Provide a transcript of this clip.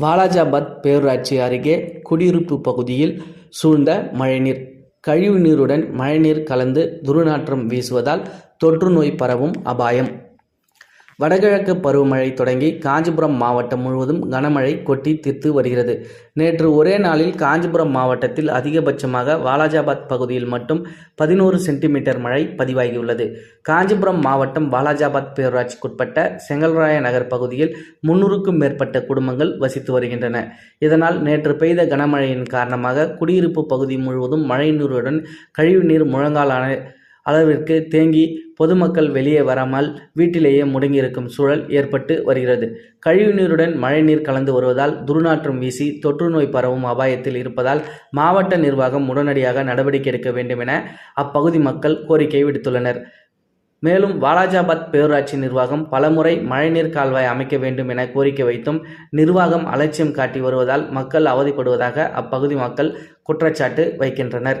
வாலாஜாபாத் பேரூராட்சி அருகே குடியிருப்பு பகுதியில் சூழ்ந்த மழைநீர். கழிவு நீருடன் மழைநீர் கலந்து துர்நாற்றம் வீசுவதால் தொற்று நோய் பரவும் அபாயம். வடகிழக்கு பருவமழை தொடங்கி காஞ்சிபுரம் மாவட்டம் முழுவதும் கனமழை கொட்டி தீர்த்து வருகிறது. நேற்று ஒரே நாளில் காஞ்சிபுரம் மாவட்டத்தில் அதிகபட்சமாக வாலாஜாபாத் பகுதியில் மட்டும் பதினோரு சென்டிமீட்டர் மழை பதிவாகியுள்ளது. காஞ்சிபுரம் மாவட்டம் வாலாஜாபாத் பேரூராட்சிக்குட்பட்ட செங்கல்ராய நகர் பகுதியில் முன்னூறுக்கும் மேற்பட்ட குடும்பங்கள் வசித்து வருகின்றன. இதனால் நேற்று பெய்த கனமழையின் காரணமாக குடியிருப்பு பகுதி முழுவதும் மழைநீருடன் கழிவுநீர் முழங்காலான அளவிற்கு தேங்கி பொதுமக்கள் வெளியே வராமல் வீட்டிலேயே முடங்கியிருக்கும் சூழல் ஏற்பட்டு வருகிறது. கழிவுநீருடன் மழைநீர் கலந்து வருவதால் துர்நாற்றம் வீசி தொற்று நோய் பரவும் அபாயத்தில் இருப்பதால் மாவட்ட நிர்வாகம் உடனடியாக நடவடிக்கை எடுக்க வேண்டும் என அப்பகுதி மக்கள் கோரிக்கை விடுத்துள்ளனர். மேலும் வாலாஜாபாத் பேரூராட்சி நிர்வாகம் பலமுறை மழைநீர் கால்வாய் அமைக்க வேண்டும் என கோரிக்கை வைத்தும் நிர்வாகம் அலட்சியம் காட்டி வருவதால் மக்கள் அவதிப்படுவதாக அப்பகுதி மக்கள் குற்றச்சாட்டு வைக்கின்றனர்.